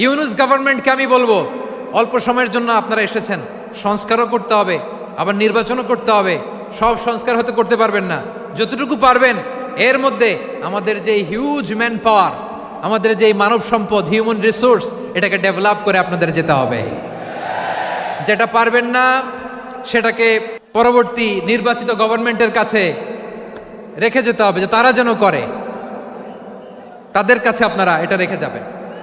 ইউনুস গভর্নমেন্টকে আমি বলব, অল্প সময়ের জন্য আপনারা এসেছেন, সংস্কারও করতে হবে, আবার নির্বাচনও করতে হবে, সব সংস্কার হতে করতে পারবেন না। যতটুকু পারবেন, এর মধ্যে আমাদের যে হিউজ ম্যান পাওয়ার আমাদের যে মানব সম্পদ হিউম্যান রিসোর্স এটাকে ডেভেলপ করে আপনাদের যেতে হবে। যেটা পারবেন না, সেটাকে পরবর্তী নির্বাচিত গভর্নমেন্টের কাছে রেখে যেতে হবে, যে তারা যেন করে, তাদের কাছে আপনারা এটা রেখে যাবেন।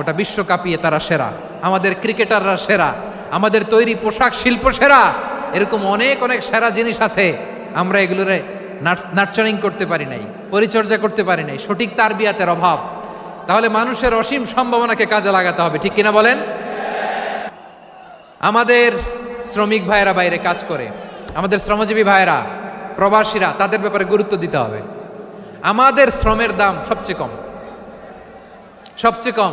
গোটা বিশ্ব কাঁপিয়ে তারা সেরা। আমাদের ক্রিকেটাররা সেরা। আমাদের তৈরি পোশাক শিল্প সেরা। এরকম অনেক অনেক সেরা জিনিস আছে। আমরা এগুলোরে নার্চারিং করতে পারি নাই, পরিচর্যা করতে পারি নাই, সঠিক তারবিয়াতের অভাব। তাহলে মানুষের অসীম সম্ভাবনাকে কাজে লাগাতে হবে, ঠিক কিনা বলেন? আমাদের শ্রমিক ভাইয়েরা বাইরে কাজ করে। আমাদের শ্রমজীবী ভাইয়েরা, প্রবাসীরা, তাদের ব্যাপারে গুরুত্ব দিতে হবে। আমাদের শ্রমের দাম সবচেয়ে কম। সবচেয়ে কম।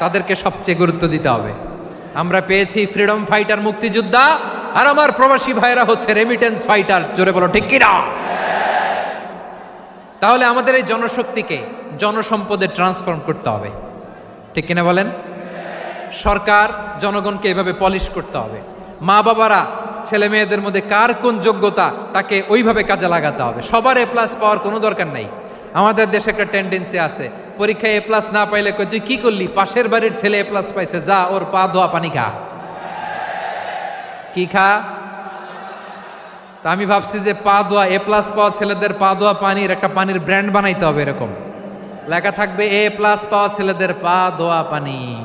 তাদেরকে সবচেয়ে গুরুত্ব দিতে হবে। আমরা পেয়েছি ফ্রিডম ফাইটার মুক্তিযোদ্ধা আর আমার প্রবাসী ভাইরা হচ্ছে রেমিটেন্স ফাইটার জোরে বলো, ঠিক কিনা? তাহলে আমাদের এই জনশক্তিকে জনসম্পদে ট্রান্সফর্ম করতে হবে। ঠিক কিনা বলেন? সরকার জনগণকে এভাবে পলিশ করতে হবে। মা বাবারা, ছেলে মেয়েদের মধ্যে কার কোন যোগ্যতা তাকে ওইভাবে কাজে লাগাতে হবে। সবার এ প্লাস পাওয়ার কোনো দরকার নাই। আমাদের দেশে একটা টেন্ডেন্সি আছে। পরীক্ষায় এ প্লাস না পাইলে কই তুই কি করলি? পাশের বাড়ির ছেলে এ প্লাস পাইছে, যা, ওর পা, ধোয়া, পানি খা। কি খা? তা আমি ভাবছি যে পা, ধোয়া এ প্লাস পাওয়া ছেলেদের পা, ধোয়া পানির একটা পানির ব্র্যান্ড বানাইতে হবে এরকম। লেখা থাকবে এ প্লাস পাওয়া ছেলেদের পা, ধোয়া, পানি।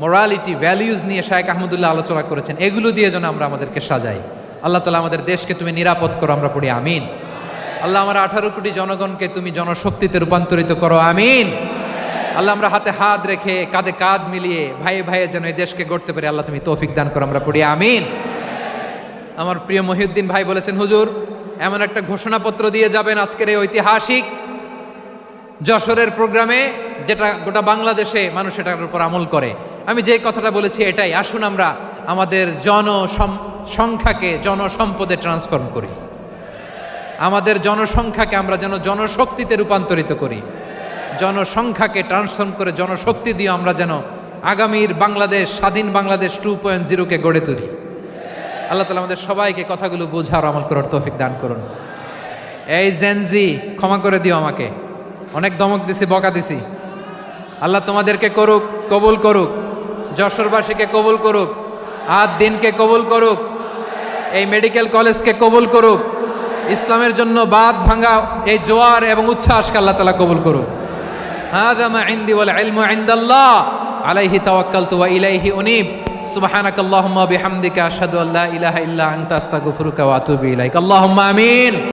মোরালিটি ভ্যালিউজ নিয়ে শায়েক আহমদুল্লাহ আলোচনা করেছেন, এগুলো দিয়ে যেন আমরা আমাদেরকে সাজাই। আল্লাহ তালা আমাদের দেশকে তুমি নিরাপদ করো, আমরা পড়ি, আমিন। আল্লাহ আমার আঠারো কোটি জনগণকে তুমি জনশক্তিতে রূপান্তরিত করো, আমিন। আল্লাহ আমরা হাতে হাত রেখে কাঁধে কাঁধ মিলিয়ে ভাই ভাইয়ে যেন এই দেশকে গড়তে পারি, আল্লাহ তুমি তৌফিক দান করো, আমরা পড়ি, আমিন। আমার প্রিয় মহিউদ্দিন ভাই বলেছেন, হুজুর, এমন একটা ঘোষণাপত্র দিয়ে যাবেন আজকের এই ঐতিহাসিক যশোরের প্রোগ্রামে, যেটা গোটা বাংলাদেশে মানুষ এটার উপর আমল করে। আমি যে কথাটা বলেছি এটাই। আসুন আমরা আমাদের জন সংখ্যাকে জনসম্পদে ট্রান্সফর্ম করি। আমাদের জনসংখ্যাকে আমরা যেন জনশক্তিতে রূপান্তরিত করি। জনসংখ্যাকে ট্রান্সফর্ম করে জনশক্তি দিয়ে আমরা যেন আগামীর বাংলাদেশ, স্বাধীন বাংলাদেশ টু পয়েন্ট জিরোকে গড়ে তুলি। আল্লাহ তালা আমাদের সবাইকে কথাগুলো বোঝার আমল করার তৌফিক দান করুন। এই জেনজি ক্ষমা করে দিও আমাকে। অনেক দমক দিছি, বকা দিছি। আল্লাহ তোমাদেরকে করুক, কবুল করুক। যশোরবাসীকে কবুল করুক আদ দিনকে কবুল করুক এই মেডিকেল কলেজকে কবুল করুক ইসলামের জন্য বাদ ভাঙা এই জোয়ার এবং উচ্ছ্বাসকে আল্লাহ তালা কবুল করুক هذا ما عندي والعلم عند الله عليه توكلت وإليه أنيب سبحانك اللهم وبحمدك أشهد أن لا إله إلا أنت أستغفرك وأتوب إليك اللهم آمين